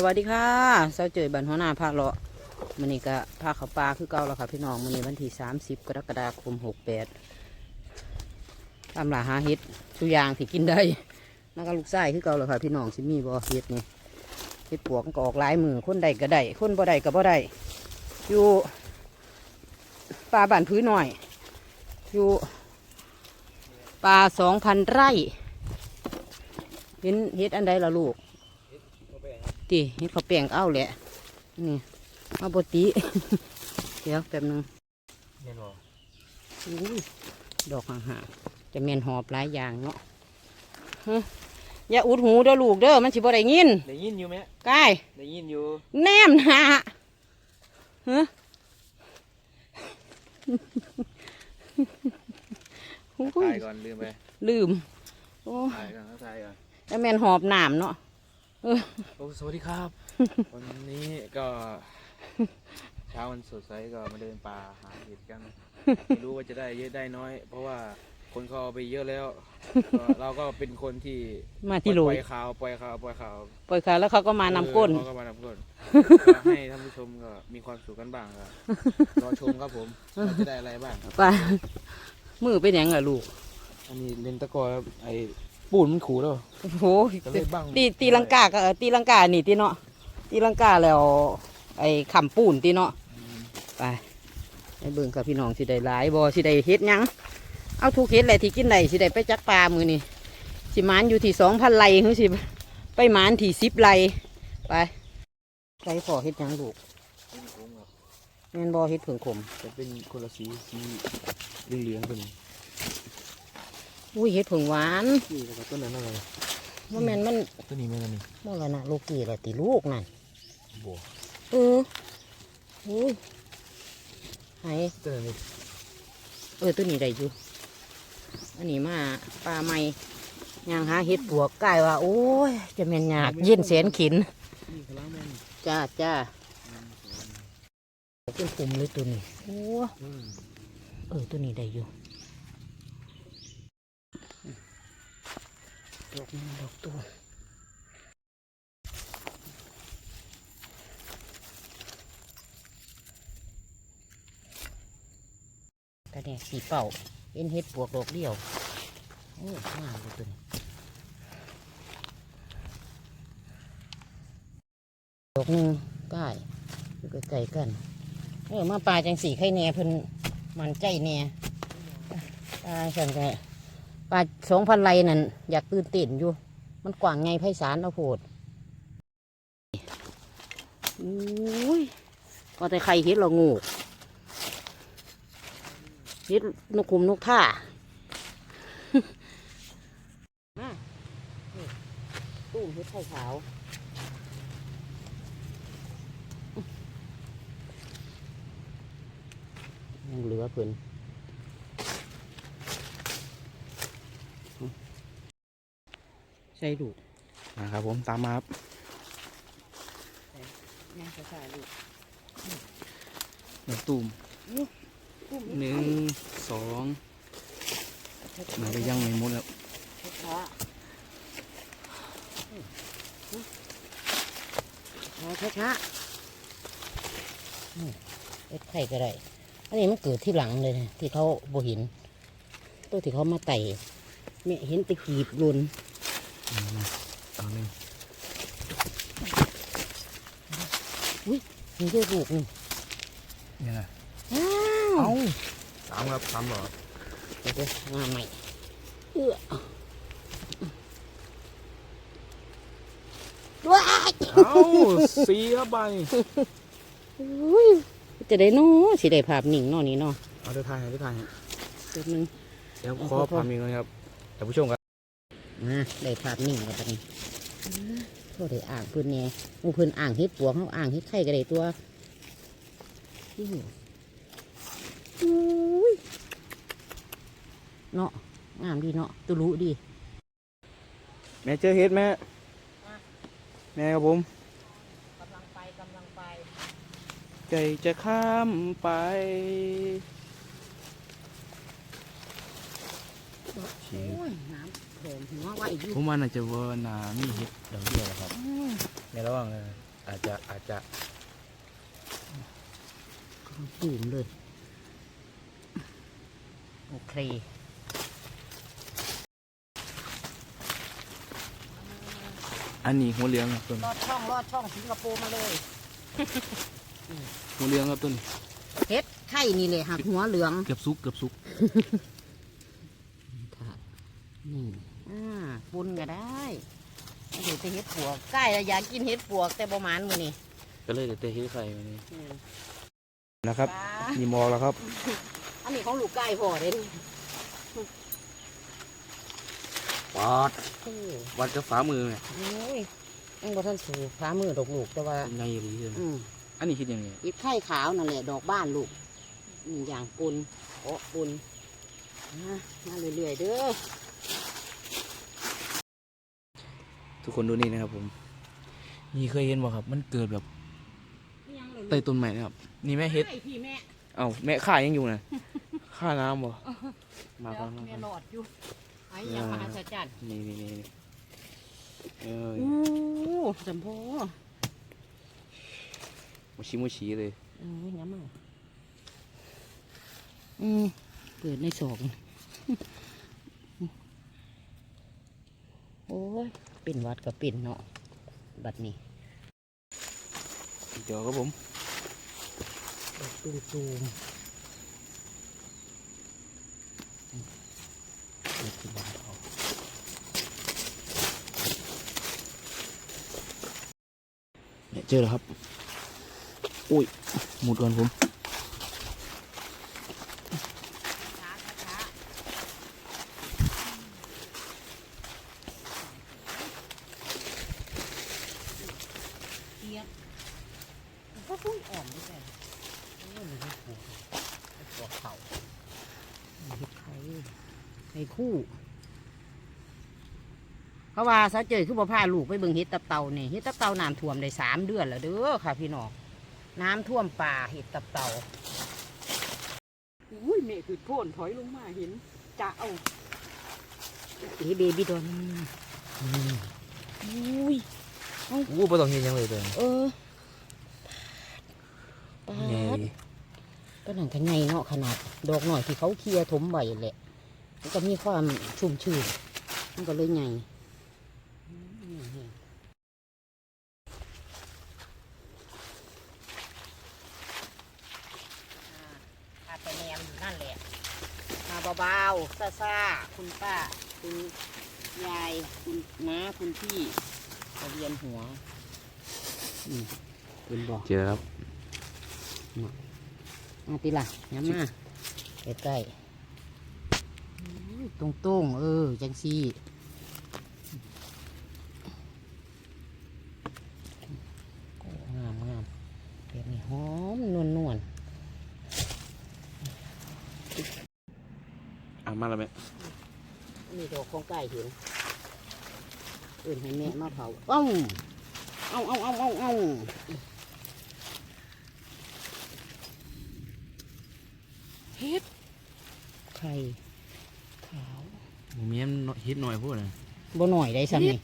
สวัสดีค่ะเสาเจยบันหัวหน้าภาคเลาะมันนี้ก็ภาคเขาปลาคือเก่าแล้วค่ะพี่น้องมันนี้วันที่สามสิบกรกฎาคมหกแปดตามหลาหาเฮ็ดทุกอย่างที่กินได้แล้วก็ลูกไส้คือเก่าแล้วค่ะพี่น้องสิมีบ่เฮ็ดนี่เฮ็ดปวกก็ออกหลายมือคนใดก็ได้คนบ่ได้ก็บ่ได้อยู่ปลาบ้านพื้นหน่อย อยู่ปลาสองพันไร่เห็นเฮ็ดอันใดล่ะลูก ตีเฮ็ดข้าวแป้งเอาแหละ นี่เอาปติ เดี๋ยวแป๊บหนึงแม่นบ่อุ้ยดอกห่างๆจะเมียนหอบหลายอย่างเนาะฮะอย่าอุดหูเด้อลูกเด้อมันสิบ่ได้ยินได้ยินอยู่ไหมกายได้ยินอยู่แนมหนาฮะอุ้ถ่ายยก่อนลืมไปลืม โอ้ถ่ายก่อนถ่ายก่อนจะเมียนหอบหนามเนาะ โอ้สวัสดีครับ วันนี้ก็ เช้าวันสดใสก็มาเดินป่าหาเห็ดกันไม่รู้ว่าจะได้เยอะได้น้อย เพราะว่าคนเขาเอาไปเยอะแล้วก็เราก็เป็นคนที่มาที่โหลปล่ยอยข่าวปล่อยข่าวปล่อยข่าวปล่อยขาแล้วเขาก็มานำก้น เออเขาก็มานำก้นก็ให้ท่านผู้ชมก็มีความสุขกันบ้างก็รอชมครับผมว่าจะได้อะไรบ้างไปมือเป็นหยังล่ะลูก อันนี้เล่นตะกร้อครับไอ้ ปูนมันขู่แล้ว โอ้โหก็เลยบัง ตีตีลังกาก็เออตีลังกานี่ตีเนาะตีลังกาแล้ว ไอ้ขำปูนตีเนาะไปไอ้เบิ่งกับพี่น้องสิได้หลายบ่สิได้เฮ็ดหยังเอาทุกเฮ็ดแหละที่กินได้สิได้ไปจักปลามือนี่สิหมานอยู่ที่สองพันไร่หรือสิไปหมานที่สิบไร่ไปใครพอเฮ็ดหยังลูกแม่นบ่เฮ็ดเผิงขม จะเป็นคนละสีสีเหลืองๆตัวนี้ อุ้ยเฮ็ดเผิงหวานนี่แล้วก็ต้นนั้นอะไรว่าแม่นมันตัวนี้แม่นอันนี้มรณะโลกีละติลูกนั่นบัวเอออุ้ยไหนตัวนี้เออตัวนี้ได้อยู่อันนี้มาปลาไม้ยางหาเห็ดปวกกายว่า โอ้ย จะแม่นยากเย็นแสนขินนี่ขางล่างแม่นจ้าจ้าเป็นปุ่มเลยตัวนี้โอ้อืมเออตัวนี้ได้อยู่ ดอกนึงดอกตัวกระแดกสีเป่าเป็นเห็ดปวกดอกเดียวโอ้งามเลยตัวนี้ดอกนึงก้ายอยู่ใกล้กันเออมาปลาจังสีไข่แน่เพิ่นมันใจแน่ปลาฉันก็ ปลาสองพันไลนั่นอยากตื่นเต้นอยู่ มันกว้างไงไพศาลเอาโพดอุ้ยพอแต่ไข่เฮ็ดเรางูเฮ็ดนกคุมนกท่าตู้เฮ็ดไข่ขาวยังเหลือเพิ่น ใส่ดูกนะครับผมตามมาครับย่างช้าๆลูกหนึ่งตุ่มหนึ่งสองมันก็ยังไม่หมดครับช้าช้าช้าๆนี่เอ็ดไข่ก็ได้ อันนี้มันเกิดที่หลังเลยนะที่เขาโบเห็นตัวที่เขามาไต่เนี่ยเห็นแตะขีดหลุน เอาหนึ่งมีด้วยลูกนี่เนี่ยนะอ้าเอาวสามครับสามหลอดเดี๋ยวๆมาใหม่เอื้อว้ายเอาสีครับใบอุ้ยจะได้เน้อสิได้ภาพนิ่งเนอนี่เนาะเอาเดี๋ยวถ่ายให้เดี๋ยวถ่ายให้เดี๋ยวนึงเดี๋ยวเอาขอพอพอพามีกันครับท่านผู้ชมครับ นะได้ภาพนิ่งแล้วตอนนี้โทษได้อ่างเพื้นแหน่หมูเพื้นอ่างเฮ็ดปวกเขาอ่างเฮ็ดไข่ก็ได้ตัวอื้ออุ้ยเนาะงามดีเนาะตุลุดีแม่เจอเฮ็ดแม่แม่ครับผมกำลังไปกำลังไปใจจะข้ามไปโอ้ย น้ำโถมหัวไหวอยู่ผมว่าน่าจะเวอร์นามีเฮ็ดดอกเดียวครับในระหว่างเลยจจะอาจจะตูมเลยโอเคอันนี้หัวเหลืองครับต้นลอดช่องลอดช่องสิงคโปร์มาเลยหัวเหลืองครับต้นเฮ็ดไข่นี่เลยหักหัวเหลือง เกือบซุกเกือบซุกค่ะ นี่อ่าปุนก็ได้เดี๋ยวจะเฮ็ดปวกใกล้แล้วอยากกินเฮ็ดปวกแต่ประมาณมื้อนี้ก็เลยเดี๋ยวเตะให้ไข่มานี่อืมนะครับปลามีมองแล้วครับ อันนี้ของลูกไก่พอเด้นี่ปอดโอ้วัดกับฝ่ามือเนี่ยโอ้ยยังบ่ทันสูฟ้ามือดอกลูกแต่ว่าเป็นไงหรืออืมอันนี้คิดยังไงอีกไข่ขาวนั่นแหละดอกบ้านลูกอืมอย่างปุนโอ้ปุนมามาเรื่อยๆเด้อ ทุกคนดูนี่นะครับ ผม นี่เคยเห็นบ่ครับ มันเกิดแบบใต้ต้นไม้นะครับ นี่แม่เฮ็ดไข่พี่แม่เอ้าแม่ข่ายังอยู่นะข่าน้ำบ่มาเดี๋ก่ยอนวมาแม่ก่อนหลอดอยู่ไอ้ยังมหัศจรรย์นี่นี่นี่เอออู้จำพอมูชิมูชิเลยเออย้ำมาอืมเปิดในศอกโอ้ยเป็นหวัดก็เป็นเนาะบัดนี้เดี๋ยวครับผมดอกตูมตูมเด็กที่บ้านเขาเนี่ยเจอแล้วครับ อุ้ยหมุดก่อนผม ช้าช้าเทียบก็พุ่งอ่อมด้วยกันโอ้ยมันให้ปวดให้ปวดเข่ามันเฮ็ดไข่ไข่คู่ เพราะว่าซาเจยคือบ่พาลูกไปเบิ่งเฮ็ดตับเต่านี่เฮ็ดตับเต่าน้ำท่วมได้สามเดือนแล้วเด้อค่ะพี่น้องน้ำท่วมป่าเฮ็ดตับเต่าอุ้ยแม่คือโพ่นถอยลงมาเห็นจะเอาเฮ้เบบี้ดอนอุ้ยอู้ไม่ต้องเห็นยังเลยตัวนี้เออปาไงดก็หนังกันไงเนาะขนาด ดอกหน่อยที่เขาเคลียร์ถมใบแหละมันก็มีความชุ่มชื่นมันก็เลยไงอาจจะแนมอยู่นั่นแหละ มาเบาๆซ่าๆคุณป้า คุณยาย คุณน้า คุณพี่กระเวียนหัว อืมเป็นบอกเจอแล้วครับ มาติล่ะย้ำมาใกล้ๆตรงตรงๆเออ จังซี่โอ้งามงามแบบนี้หอมนวลนวลอะมาแล้วแม่ๆนี่ดอกของไก่เห็นเอื่นให้แม่มาเผาเอ้าเอาเอาเอาเอา เอาเฮ็ดไข่ขาวหมูเมียนฮิตหน่อยพูดนะบ่หน่อยได้ซ้ำนี่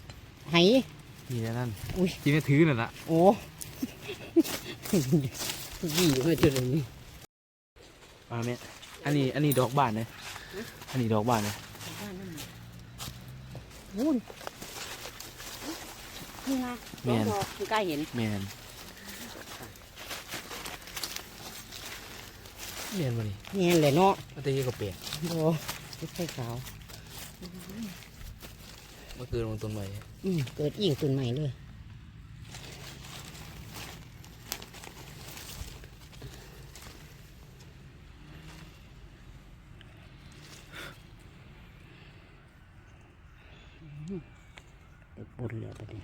ไหนี่แล้วนั่นอุ้ยที่แม่ถือนั่นละโอ้ยี่มาจุดนี้อ่าแม่อันนี้อันนี้ดอกบานนะอันนี้ดอกบานนะวุ้นนี่ไงดอกดอกคือใกล้เห็นแมน แมนมาดิเงี้ยเลยเนาะมาตีกับเปียกโอ้ไม่ใช่ขาวเมื่อคืนลงต้นไม้อืมเกิดอิ่งตุนใหม่เลยเดี๋ยวปนเหลือไปดิ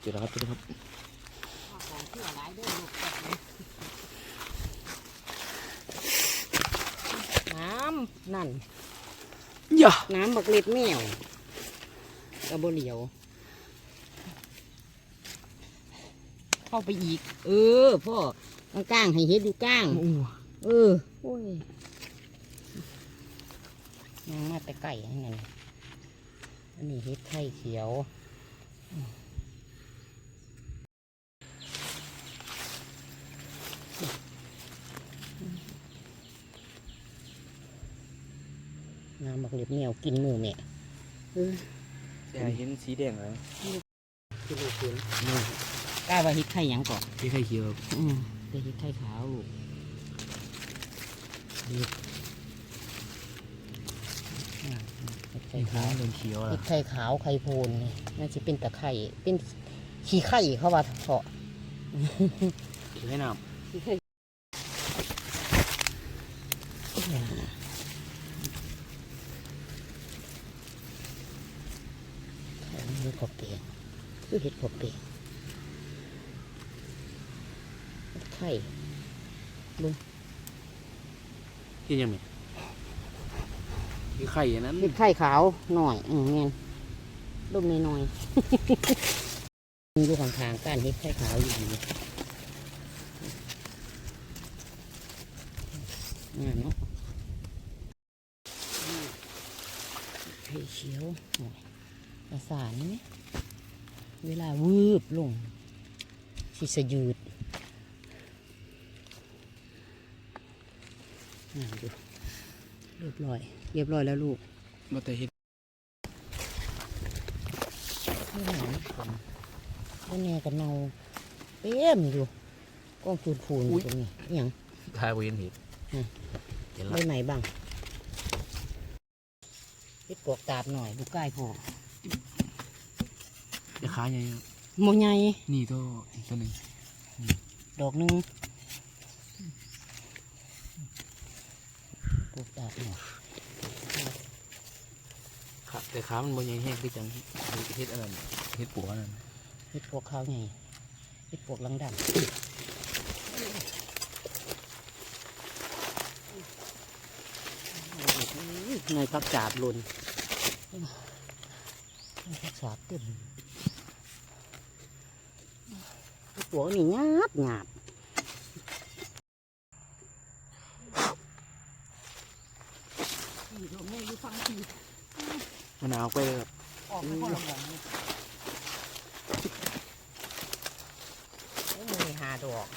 เจอแล้วครับเจอแล้วครับ ของเชื่อหลายเด้อลูกแบบนี้น้ำนั่นย่าน้ำบักเล็ดแมวกระโบเหลียว เข้าไปอีก เออพ่อก้างๆให้เฮ็ดอยู่ก้างเออโอ้ยยังมาแต่ไก่ยังไงอันนี้เฮ็ดไข่เขียว น้ำบักเหลียบเหนียวกินหมูแม่เออแต่เห็นสีแดงแล้วที่ลูกเห็นกล้าว่าเฮ็ดไข่หยังก่อนที่ไข่เขียวอืมได้เฮ็ดไข่ขาวลูกนี่อ่าเฮ็ดไข่ขาวเป็นเขียวเห็ดไข่ขาวไข่โพนนี่น่าจะเป็นตะไคร่เป็นขี้ไข่เขาว่าเถาะเขียวให้น้ขี้ไข่ไข่เห็ดขอบเปียง คือเห็ดขอบเปียงเห็ดไข่ำที่ยังไงที่ไข่อันนั้นเห็ดไข่ขาวหน่อย อืมเงี้ยร่มน้อยๆอยู่ข้างๆก้านเห็ดไข่ขาวอยู่ดีงานเนาะไข่เขียวหน่อยประสานนี่ เวลาวืบลงสิสะยืดงานดูเรียบร้อย เรียบร้อยแล้วลูกมาแต่เห็ดไม่หนาวผมก็แน่กันเนาเต็มอยู่กล้องพูนพูนๆอยู่ตรงนี้อหย่างทายเวนเห็ดอืมเห็นใบละไหนบ้างพิดปลอกตาบหน่อยดูใกล้พอ จะขายยังไงโมใหญ่นี่ตัวอีกตัวหนึ่งดอกหนึงปลอกตาบหน่อยขาแต่ขามันบนยังแห้งคือจังเห็ดอันนั้นเห็ดปัวอันนั้นเห็ดปลวกขาวใหญ่เห็ดปลวกหลังดำหน่อยพักจาบหล่นหน่อยพักจาบเต็มเห็ดปลวกนี่หยาบหยาบมะนาวไปครับออกไปคนละหมองเลยโอ้ยหาดอก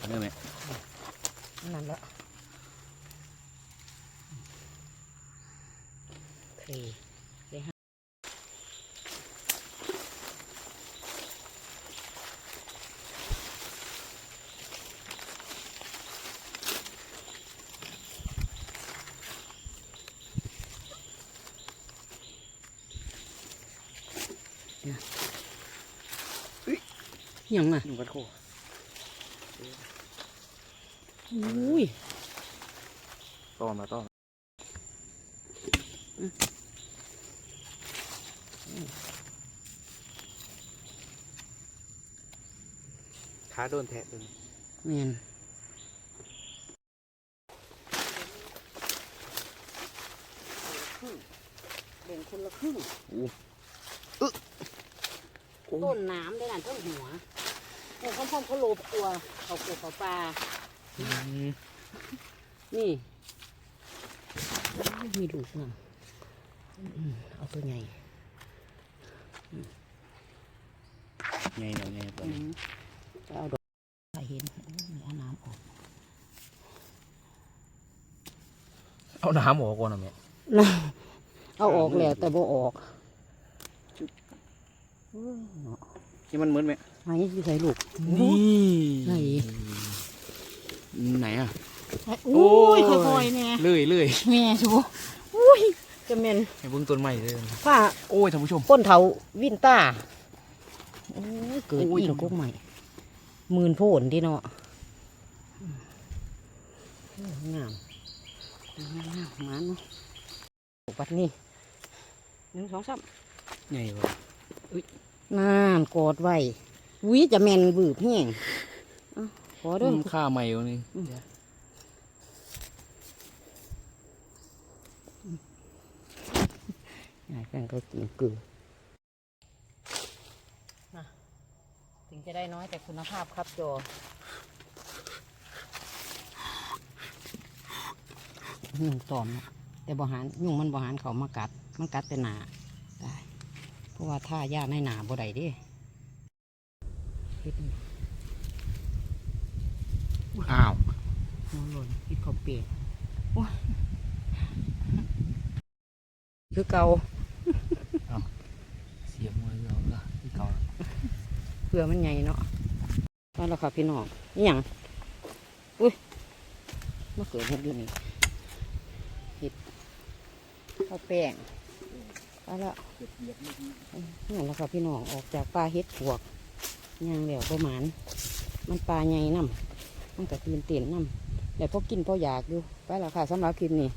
อันนี้ไหมนั่นละโอเคได้ห้า ยังอะหนึ่งพันโคอุ้ยต้อนมาต้อนขาโดนแทะเลยแมนแบ่งคนละครึ่งต้นน้ำได้หลานต้นหัว โอ้พ่อพ่อเขาโลบตัวเขาปลูกเขาปลานี่มีลูกนะอืมเอาตัวใหญ่ไงเนาะไงตัวนี้จะเอาดอกใส่เห็นโอ้ยเอาน้ำออก เอาน้ำออกก่อนนะแม่เอาออกแล้วแต่บ่ออกโอ้ยเนาะที่มันเหมือน ไหมไอ้ที่ใส่ลูกนี่ไหนไหนอะโอ้ยค่อยๆเนี่ยเลื่อยเลื่อยแม่ชูอุ้ยจะเมนให้เบิ่งต้นไม้เลยฝ้าโอ้ยท่านผู้ชมก้นเถาวินต้าโอ้ยเกิดโอ้ยอิงกุ๊กใหม่หมื่นโพนที่เนาะโอ้ยงามงามมาเนาะปัดนี่หนึ่งสองสามไงวะนานกอดไว้ วิจะแมนบืบแห้งเอาขอเด้อค่าใหม่วะนี่ยายแป้งก็กินเกลือนะถึงจะได้น้อยแต่คุณภาพครับจอหนึ่งตอนนะแต่บหารยุงมันบหารเขามากัด มันกัดแต่หนาตายเพราะว่าถ้าย่าในหนาบ่ได้เดิ เฮ็ดนี่อ้าวนอนหล่นพิดเขาเปียกโอ้ยคือเกาเสียมวยเราละที่เก่าเพื่อมันใหญ่เนาะนั่นแหละค่ะพี่น้องนี่หยังอุ้ยมาเกิดเห็ดอยู่นี่เห็ดข้าวแป้งไปแล้วนี่นแหละค่ะพี่น้องออกจากปลาเห็ดปวก ย่างเดียวประมาณมันปลาใหญ่น้ำมันก็ตื่นเต้นน้ำแต่พอกินพออยากอยู่ไปแล้วค่ะสำหรับคลิปนี้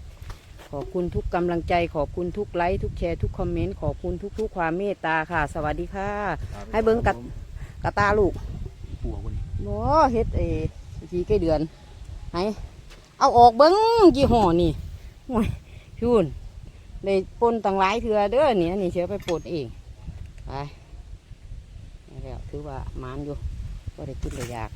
ขอบคุณทุกกำลังใจ ขอบคุณทุกไลค์ทุกแชร์ทุกคอมเมนต์ขอบคุณทุกๆความเมตตาค่ะ สวัสดีค่ะ ให้เบิ่งกัดกระตาลูกปัวคนบ่เฮ็ดเอทีใกล้เดือนไหนเอาออกเบิ้งยี่ห้อนี่โอ้ยพูนเลยปนตั้งหลายเถื่อเด้อนี่อันนี่เชื่อไปปนเองไปเอาแล้ว ถือว่ามานอยู่ก็ได้กินได้อยาก